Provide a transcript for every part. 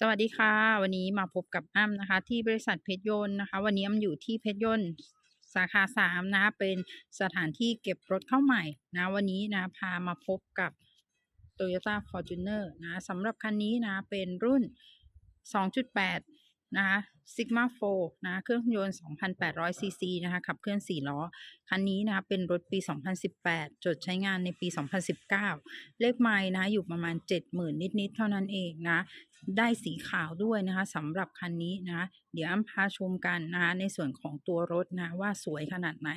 สวัสดีค่ะ วันนี้มาพบกับอ้ำนะคะ ที่บริษัทเพชรยนต์นะคะ วันนี้อ้ำอยู่ที่เพชรยนต์สาขาสามนะคะเป็นสถานที่เก็บรถเข้าใหม่นะ วันนี้นะพามาพบกับ Toyota Fortuner นะสำหรับคันนี้นะเป็นรุ่น 2.8 นะคะ Sigma 4นะเครื่องยนต์ 2,800 ซีซีนะคะขับเคลื่อน 4 ล้อ คันนี้นะคะเป็นรถปี 2018 จดใช้งานในปี 2019 เลขไมล์นะอยู่ประมาณ 70,000 นิด ๆ เท่านั้นเองนะ ได้สีขาวด้วยนะคะสำหรับคันนี้นะ เดี๋ยวอ้ำพาชมกันนะคะในส่วนของตัวรถนะว่าสวยขนาดไหน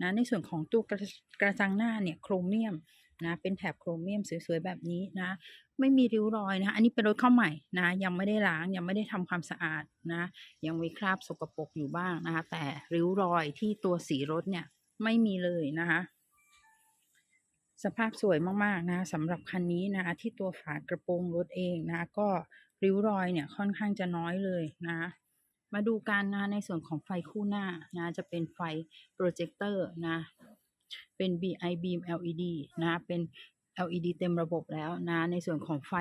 นะในส่วนของตัวกระกระจังหน้าเนี่ยโครเมียมนะเป็นแถบโครเมียมสวย ๆ แบบนี้นะ ไม่มีริ้วรอยนะคะอันนี้เป็นรถเข้าใหม่นะ ยังไม่ได้ล้างยังไม่ได้ทำความสะอาดนะ ยังมีคราบสกปรกอยู่บ้างนะคะ แต่ริ้วรอยที่ตัวสีรถเนี่ยไม่มีเลยนะคะสภาพสวยมากๆนะสำหรับคันนี้นะคะที่ตัวฝากระโปรงรถเองนะก็ริ้วรอยเนี่ยค่อนข้างจะน้อยเลยนะ มาดูกันนะในส่วนของไฟคู่หน้านะจะเป็นไฟโปรเจคเตอร์นะเป็น BI beam LED นะเป็น LED เต็มระบบแล้วนะ ในส่วนของไฟ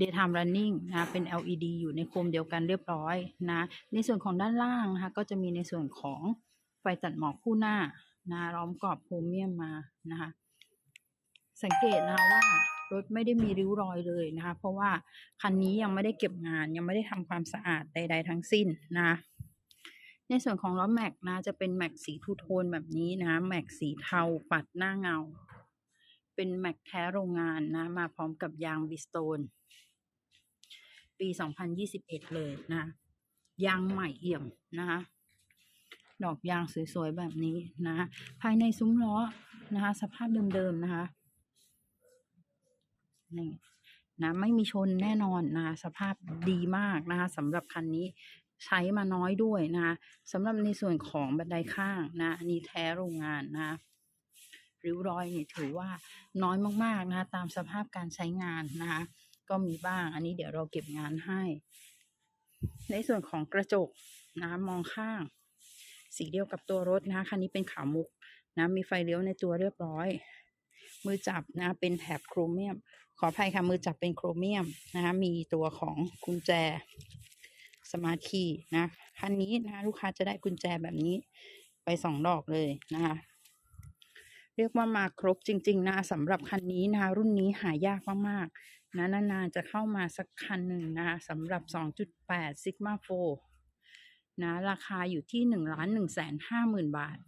daytime running นะ เป็น LED อยู่ในโคมเดียวกันเรียบร้อยนะ ในส่วนของด้านล่างนะคะก็จะมีในส่วนของไฟตัดหมอกคู่หน้านะล้อมกรอบโครเมียมมานะคะสังเกตนะคะว่ารถไม่ได้มีริ้วรอยเลยนะคะ เพราะว่าคันนี้ยังไม่ได้เก็บงานยังไม่ได้ทำความสะอาดใด ๆ ทั้งสิ้นนะในส่วนของล้อแม็กนะจะเป็นแม็กสีทูโทนแบบนี้นะแม็กสีเทาปัดหน้าเงา เป็นแม็กแท้โรงงานนะ มาพร้อมกับยางบิสโตน ปี 2021 เลยนะ ยางใหม่เอี่ยมนะคะดอกยางสวยๆ แบบนี้นะ ภายในซุ้มล้อนะคะ สภาพเดิมๆนะคะนี่นะไม่มีชนแน่นอนนะสภาพดีมากนะคะสำหรับคันนี้ใช้มาน้อยด้วยนะคะสำหรับในส่วนของบันไดข้างนะนนี้แท้โรงงานนะ ริ้วรอยเนี่ยถือว่าน้อยมากๆนะคะตามสภาพการใช้งานนะคะก็มีบ้างอันนี้เดี๋ยวเราเก็บงานให้ ในส่วนของกระจกนะมองข้าง สีเดียวกับตัวรถนะคะคันนี้เป็นขาวมุกนะมีไฟเลี้ยวในตัวเรียบร้อย มือจับนะเป็นแถบโครเมียม ขออภัยค่ะมือจับเป็นโครเมียมนะคะมีตัวของกุญแจสมาร์ทคีย์นะคันนี้นะลูกค้าจะได้กุญแจแบบนี้ไปสองดอกเลยนะคะ เรียกว่ามาครบจริง ๆ นะสำหรับคันนี้นะคะรุ่นนี้หายากมากๆนะนานๆจะเข้ามาสักคันหนึ่งนะคะสำหรับ 2.8 Sigma 4นะราคาอยู่ที่1ล้าน1 5หมื่นบาท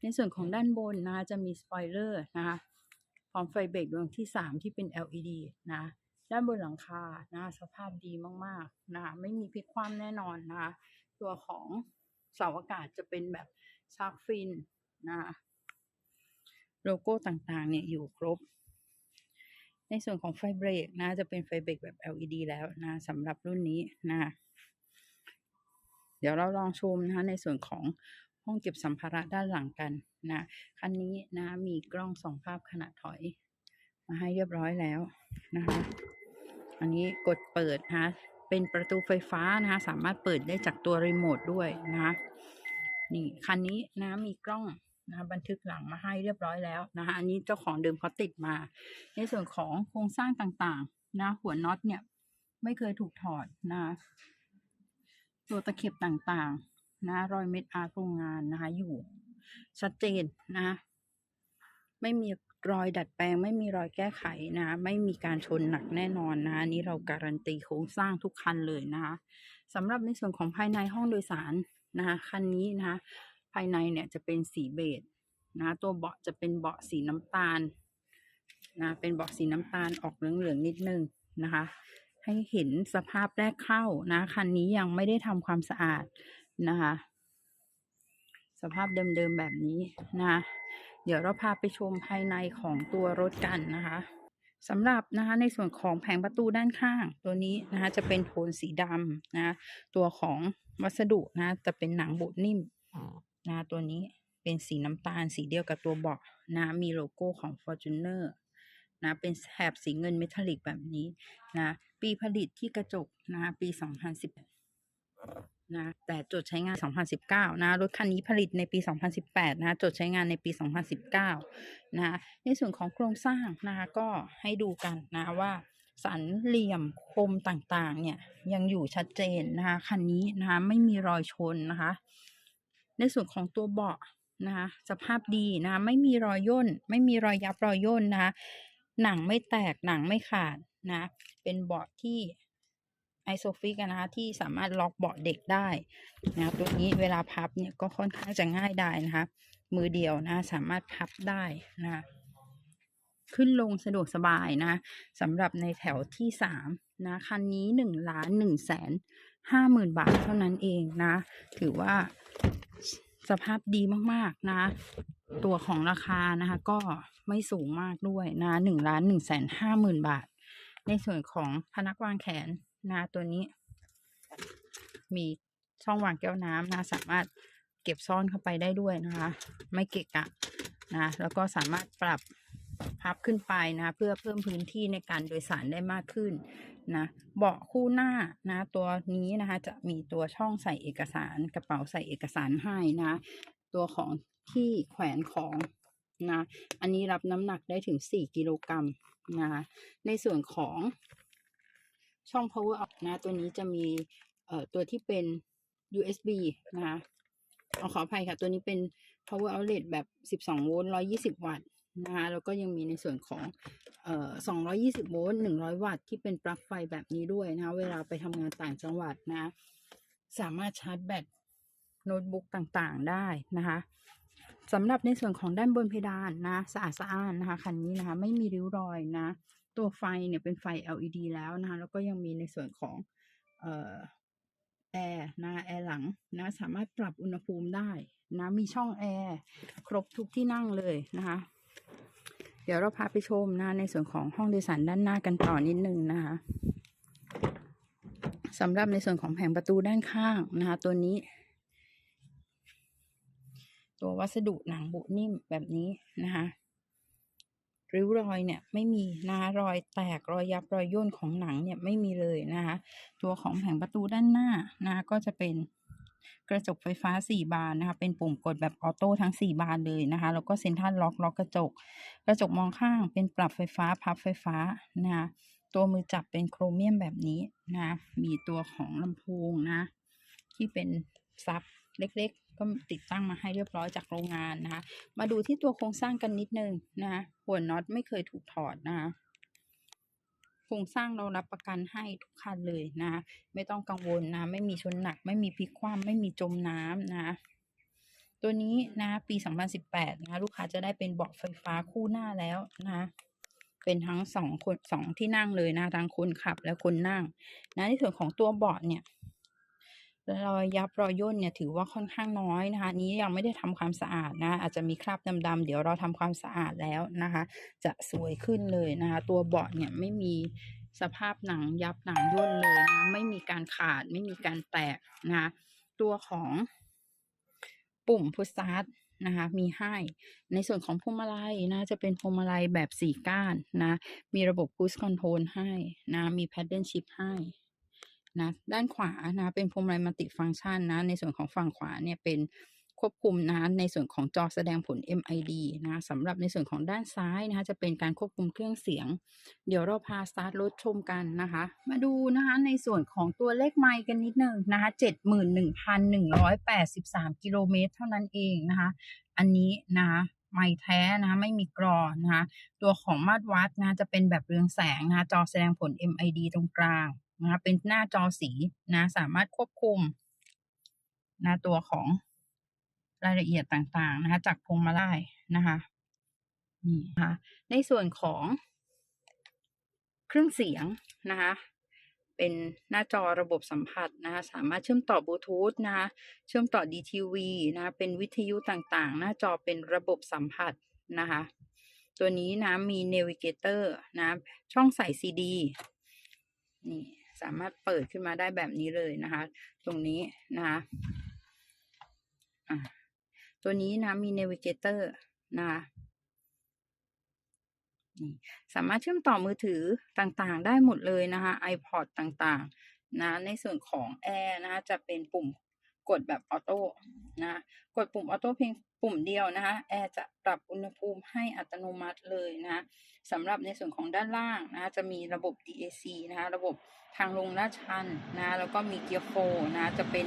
ในส่วนของด้านบนนะจะมีสปอยเลอร์นะคะพร้อมไฟเบรกดวงที่ 3 ที่เป็น LED นะด้านบนหลังคานะสภาพดีมากๆนะไม่มีพลิกคว่ำแน่นอนนะตัวของเสาอากาศจะเป็นแบบชาร์กฟินนะ โลโก้ต่างๆ เนี่ยอยู่ครบ ในส่วนของไฟเบรกนะ จะเป็นไฟเบรกแบบ LED แล้วนะสำหรับรุ่นนี้นะ เดี๋ยวเราลองชมนะคะในส่วนของห้องเก็บสัมภาระด้านหลังกันนะคันนี้นะมีกล้องสองภาพขณะถอยมาให้เรียบร้อยแล้วนะคะอันนี้กดเปิดนะคะเป็นประตูไฟฟ้านะคะสามารถเปิดได้จากตัวรีโมทด้วยนะคะนี่คันนี้นะมีกล้อง นะบันทึกหลังมาให้เรียบร้อยแล้วนะคะอันนี้เจ้าของเดิมเขาติดมา ในส่วนของโครงสร้างต่างๆนะหัวน็อตเนี่ยไม่เคยถูกถอดนะตัวตะเข็บต่างๆนะรอยเม็ดอาร์โรงงานนะคะอยู่ชัดเจนนะไม่มีรอยดัดแปลง ไม่มีรอยแก้ไขนะไม่มีการชนหนักแน่นอนนะนี้เราการันตีโครงสร้างทุกคันเลยนะคะสำหรับในส่วนของภายในห้องโดยสารนะคะคันนี้นะคะายในเนี่ยจะเป็นสีเบจนะตัวเบาะจะเป็นเบาะสีน้ำตาลนะเป็นเบาะสีน้ำตาลออกเหลืองๆนิดนึงนะคะ ให้เห็นสภาพแรกเข้านะคันนี้ยังไม่ได้ทำความสะอาดนะคะ สภาพเดิมๆแบบนี้นะเดี๋ยวเราพาไปชมภายในของตัวรถกันนะคะสำหรับนะคะในส่วนของแผงประตูด้านข้างตัวนี้นะคะจะเป็นโทนสีดำนะตัวของวัสดุนะจะเป็นหนังโบดนิ่ม นะตัวนี้เป็นสีน้ำตาลสีเดียวกับตัวเบาะนะมีโลโก้ของ Fortuner นะเป็นแถบสีเงินเมทัลลิกแบบนี้นะปีผลิตที่กระจกนะปี 2010นะแต่จดใช้งาน 2019 นะรถคันนี้ผลิตในปี 2018 นะจดใช้งานในปี 2019 นะในส่วนของโครงสร้างนะคะก็ให้ดูกันนะว่าสันเหลี่ยมคมต่างๆ เนี่ยยังอยู่ชัดเจนนะคะคันนี้นะคะไม่มีรอยชนนะคะ ในส่วนของตัวเบาะนะคะสภาพดีนะคะไม่มีรอยย่น ไม่มีรอยยับรอยย่นนะคะหนังไม่แตกหนังไม่ขาดนะเป็นเบาะที่ไอโซฟิกนะคะที่สามารถล็อกเบาะเด็กได้นะตัวนี้เวลาพับเนี่ยก็ค่อนข้างจะง่ายได้นะคะ มือเดียวนะสามารถพับได้นะคะขึ้นลงสะดวกสบายนะสำหรับในแถวที่สามนะคันนี้หนึ่งล้านหนึ่งแสนห้าหมื่นบาทเท่านั้นเองนะ ถือว่า สภาพดีมากๆนะ ตัวของราคานะคะ ก็ไม่สูงมากด้วยนะหนึ่งล้านหนึ่งแสนห้าหมื่นบาท ในส่วนของพนักวางแขนนะตัวนี้ มีช่องวางแก้วน้ำนะสามารถเก็บซ่อนเข้าไปได้ด้วยนะคะ ไม่เกะกะนะแล้วก็สามารถปรับ พับขึ้นไปนะเพื่อเพิ่มพื้นที่ในการโดยสารได้มากขึ้นนะเบาะคู่หน้านะตัวนี้นะคะจะมีตัวช่องใส่เอกสารกระเป๋าใส่เอกสารให้นะตัวของที่แขวนของนะอันนี้รับน้ำหนักได้ถึง 4 กิโลกรัมนะคะในส่วนของช่อง power up นะ ตัวนี้จะมีเอ่อตัวที่เป็น USB นะคะเอาขออภัยค่ะ ตัวนี้เป็น power outlet แบบ 12 โวลต์ 120 วัตต์ นะคะแล้วก็ยังมีในส่วนของเอ่อ220 โวลต์ 100 วัตต์ที่เป็นปลั๊กไฟแบบนี้ด้วยนะคะเวลาไปทำงานต่างจังหวัดนะสามารถชาร์จแบตโน้ตบุ๊กต่างๆได้นะคะสำหรับในส่วนของด้านบนเพดานนะสะอาดสะอ้านนะคะคันนี้นะคะไม่มีริ้วรอยนะ ตัวไฟเนี่ยเป็นไฟ LED แล้วนะคะแล้วก็ยังมีในส่วนของเอ่อแอร์นะแอร์หลังนะสามารถปรับอุณหภูมิได้นะมีช่องแอร์ครบทุกที่นั่งเลยนะคะ เดี๋ยวเราพาไปชมนะ ในส่วนของห้องโดยสารด้านหน้ากันต่อนิดนึงนะคะสำหรับในส่วนของแผงประตูด้านข้างนะคะ ตัวนี้ ตัววัสดุหนังบุนิ่มแบบนี้นะคะริ้วรอยเนี่ยไม่มีนะคะรอยแตกรอยยับรอยย่นของหนังเนี่ยไม่มีเลยนะคะ ตัวของแผงประตูด้านหน้านะคะก็จะเป็น กระจกไฟฟ้า 4 บานนะคะเป็นปุ่มกดแบบออโต้ทั้ง 4 บานเลยนะคะแล้วก็เซ็นทรัลล็อกล็อกกระจก กระจกมองข้างเป็นปรับไฟฟ้าพับไฟฟ้านะคะตัวมือจับเป็นโครเมียมแบบนี้นะมีตัวของลำโพงนะที่เป็นซับเล็กๆ ก็ติดตั้งมาให้เรียบร้อยจากโรงงานนะคะ มาดูที่ตัวโครงสร้างกันนิดนึงนะคะหัวน็อตไม่เคยถูกถอดนะคะ โครงสร้างเรารับประกันให้ทุกคันเลยนะ ไม่ต้องกังวลนะ ไม่มีชนหนัก ไม่มีพลิกคว่ำไม่มีจมน้ำนะ ตัวนี้นะปี 2018 นะ ลูกค้าจะได้เป็นเบาะไฟฟ้าคู่หน้าแล้วนะ เป็นทั้งสองคนสองที่นั่งเลยนะทั้งคนขับและคนนั่ง นะในส่วนของตัวเบาะเนี่ย รอยยับรอยย่นเนี่ยถือว่าค่อนข้างน้อยนะคะ นี้ยังไม่ได้ทำความสะอาดนะ อาจจะมีคราบดำๆเดี๋ยวเราทำความสะอาดแล้วนะคะ จะสวยขึ้นเลยนะคะ ตัวเบาะเนี่ยไม่มีสภาพหนังยับหนังย่นเลยนะไม่มีการขาดไม่มีการแตกนะคะตัวของปุ่มพุชสตาร์ทนะคะ มีให้ ในส่วนของพวงมาลัยนะ จะเป็นพวงมาลัยแบบสี่ก้านนะ มีระบบ Cruise Control ให้นะ มี Paddle Shift ให้ นะด้านขวานะเป็นพวงมาลัยมัลติฟังก์ชันนะในส่วนของฝั่งขวาเนี่ยเป็นควบคุมนะในส่วนของจอแสดงผล MID นะสำหรับในส่วนของด้านซ้ายนะคะจะเป็นการควบคุมเครื่องเสียง เดี๋ยวเราพาสตาร์ทรถชมกันนะคะ มาดูนะคะในส่วนของตัวเลขไมล์กันนิดนึงนะคะ71,183 กิโลเมตรเท่านั้นเองนะคะ อันนี้นะคะ ไมล์แท้นะคะไม่มีกรอนะคะตัวของมาตรวัดนะจะเป็นแบบเรืองแสงนะคะจอแสดงผล MID ตรงกลางนะคะเป็นหน้าจอสีนะสามารถควบคุมนะตัวของรายละเอียดต่างๆนะคะจากพวงมาลัยนะคะนี่นะคะในส่วนของเครื่องเสียงนะคะ เป็นหน้าจอระบบสัมผัสนะคะสามารถเชื่อมต่อบลูทูธนะคะเชื่อมต่อ DTV นะคะเป็นวิทยุต่างๆ หน้าจอเป็นระบบสัมผัสนะคะตัวนี้นะมี Navigator นะช่องใส่ CD นี่สามารถเปิดขึ้นมาได้แบบนี้เลยนะคะ ตรงนี้นะคะตัวนี้นะมี Navigator นะคะ สามารถเชื่อมต่อมือถือต่างๆ ได้หมดเลยนะคะ iPod ต่างๆนะในส่วนของ Air นะคะจะเป็นปุ่มกดแบบออโต้นะกดปุ่มออโต้เพียงปุ่มเดียวนะคะแอร์จะปรับอุณหภูมิให้อัตโนมัติเลยนะสำหรับในส่วนของด้านล่างนะจะมีระบบ DAC นะคะระบบทางลงลาดชันนะแล้วก็มีเกียร์โฟนะจะเป็น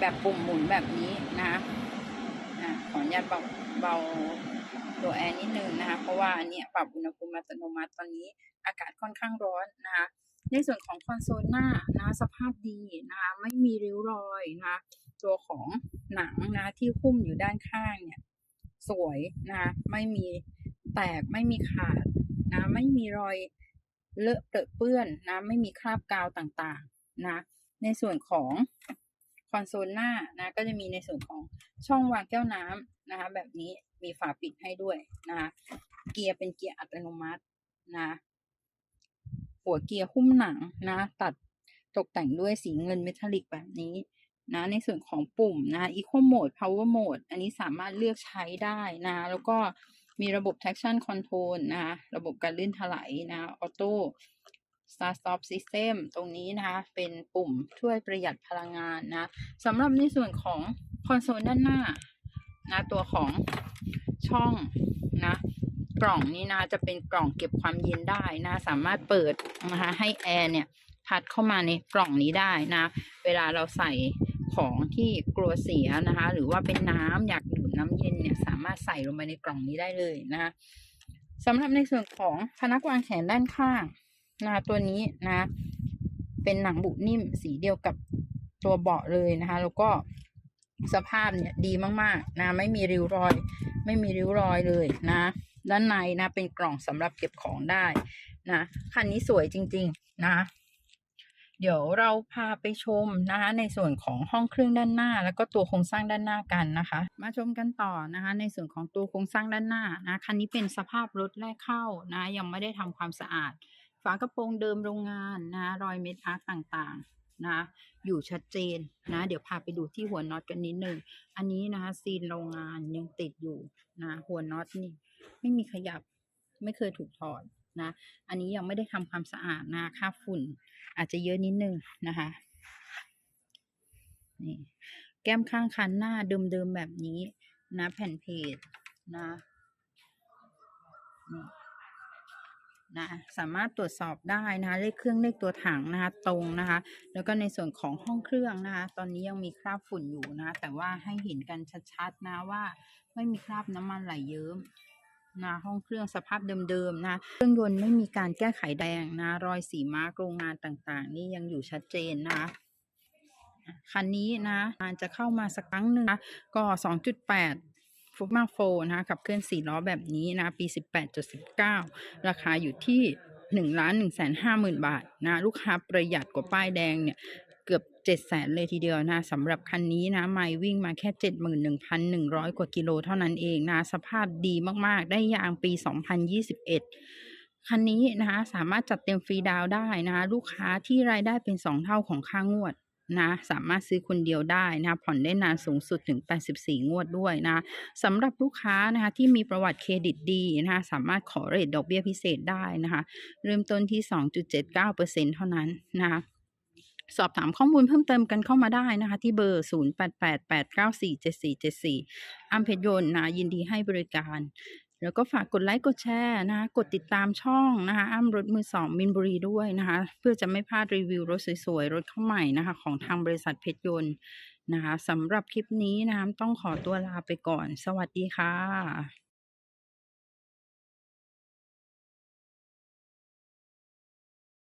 แบบปุ่มหมุนแบบนี้นะนะขออนุญาตเบาเบา ตัวแอร์นิดนึงนะคะ เพราะว่าอันเนี้ยปรับอุณหภูมิอัตโนมัติตอนนี้อากาศค่อนข้างร้อนนะคะ ในส่วนของคอนโซลหน้านะสภาพดีนะคะไม่มีริ้วรอยนะคะตัวของหนังนะที่หุ้มอยู่ด้านข้างเนี่ยสวยนะไม่มีแตกไม่มีขาดนะไม่มีรอยเลอะเปรอะเปื้อนนะไม่มีคราบกาวต่างๆนะในส่วนของคอนโซลหน้านะก็จะมีในส่วนของช่องวางแก้วน้ำนะคะแบบนี้ มีฝาปิดให้ด้วยนะคะเกียร์เป็นเกียร์อัตโนมัตินะ หัวเกียร์หุ้มหนังนะ ตัดตกแต่งด้วยสีเงินเมทัลลิกแบบนี้นะในส่วนของปุ่มนะ Eco Mode Power Mode อันนี้สามารถเลือกใช้ได้นะ แล้วก็มีระบบ traction control นะ ระบบการลื่นถลายนะ Auto Start Stop System ตรงนี้นะคะ เป็นปุ่มช่วยประหยัดพลังงานนะสำหรับในส่วนของคอนโซลด้านหน้า นะตัวของช่องนะ กล่องนี้นะจะเป็นกล่องเก็บความเย็นได้นะ สามารถเปิดนะคะให้แอร์เนี่ยพัดเข้ามาในกล่องนี้ได้นะ เวลาเราใส่ของที่กลัวเสียนะคะ หรือว่าเป็นน้ำอยากดื่มน้ำเย็นเนี่ยสามารถใส่ลงไปในกล่องนี้ได้เลยนะคะสำหรับในส่วนของพนักวางแขนด้านข้างนะตัวนี้นะ เป็นหนังบุนิ่มสีเดียวกับตัวเบาะเลยนะคะ แล้วก็ สภาพเนี่ยดีมากๆ นะ ไม่มีริ้วรอย ไม่มีริ้วรอยเลยนะ ด้านในนะเป็นกล่องสำหรับเก็บของได้นะคันนี้สวยจริง ๆ นะ เดี๋ยวเราพาไปชมนะคะในส่วนของห้องเครื่องด้านหน้า แล้วก็ตัวโครงสร้างด้านหน้ากันนะคะ มาชมกันต่อนะคะ ในส่วนของตัวโครงสร้างด้านหน้านะคันนี้เป็นสภาพรถแรกเข้านะ ยังไม่ได้ทำความสะอาด ฝากระโปรงเดิมโรงงานนะรอยเม็ดอาร์ต่างๆ นะอยู่ชัดเจนนะ เดี๋ยวพาไปดูที่หัวน็อตกันนิดนึง อันนี้นะคะซีนโรงงานยังติดอยู่นะหัวน็อตนี่ไม่มีขยับไม่เคยถูกถอดนะ อันนี้ยังไม่ได้ทำความสะอาดนะค่าฝุ่น อาจจะเยอะนิดนึงนะคะนี่แก้มข้างคันหน้าเดิมๆแบบนี้นะแผ่นเพจนะนี่ นะสามารถตรวจสอบได้นะคะเลขเครื่องเลขตัวถังนะคะตรงนะคะ แล้วก็ในส่วนของห้องเครื่องนะคะ ตอนนี้ยังมีคราบฝุ่นอยู่นะ แต่ว่าให้เห็นกันชัดๆนะว่าไม่มีคราบน้ำมันไหลเยิ้มนะห้องเครื่องสภาพเดิมๆนะเครื่องยนต์ไม่มีการแก้ไขแดงนะรอยสีมาร์กโรงงานต่างๆ นี่ยังอยู่ชัดเจนนะคะคันนี้นะอาจจะเข้ามาสักครั้งหนึ่งนะก็ 2.8ฟุต มาโฟนะคะขับเคลื่อน4ล้อแบบนี้นะปี 18.19 ราคาอยู่ที่ 1 ล้าน1แสน5หมื่นบาทนะลูกค้าประหยัดกว่าป้ายแดงเนี่ยเกือบ7 0 0แสนเลยทีเดียวนะสำหรับคันนี้นะไม่วิ่งมาแค่ 71,100 กว่ากิโลเท่านั้นเองนะสภาพดีมากๆ ได้ยางปี 2021คันนี้นะคะสามารถจัดเต็มฟรีดาวได้นะคะลูกค้าที่รายได้เป็น 2 เท่าของค่างวด นะสามารถซื้อคนเดียวได้นะผ่อนได้นานสูงสุดถึง 84 งวดด้วยนะสำหรับลูกค้านะคะที่มีประวัติเครดิตดีนะคะสามารถขอเรทดอกเบี้ยพิเศษได้นะคะเริ่มต้นที่ 2.79%เท่านั้นนะคะสอบถามข้อมูลเพิ่มเติมกันเข้ามาได้นะคะ ที่เบอร์ 0888947474 อัมเพยน์นะยินดีให้บริการ แล้วก็ฝากกดไลค์กดแชร์นะคะกดติดตามช่องนะคะอ้ำรถมือสองมินบุรีด้วยนะคะ เพื่อจะไม่พลาดรีวิวรถสวยๆ รถเข้าใหม่นะคะ ของทางบริษัทเพชรยนต์นะคะสำหรับคลิปนี้นะคะต้องขอตัวลาไปก่อน สวัสดีค่ะ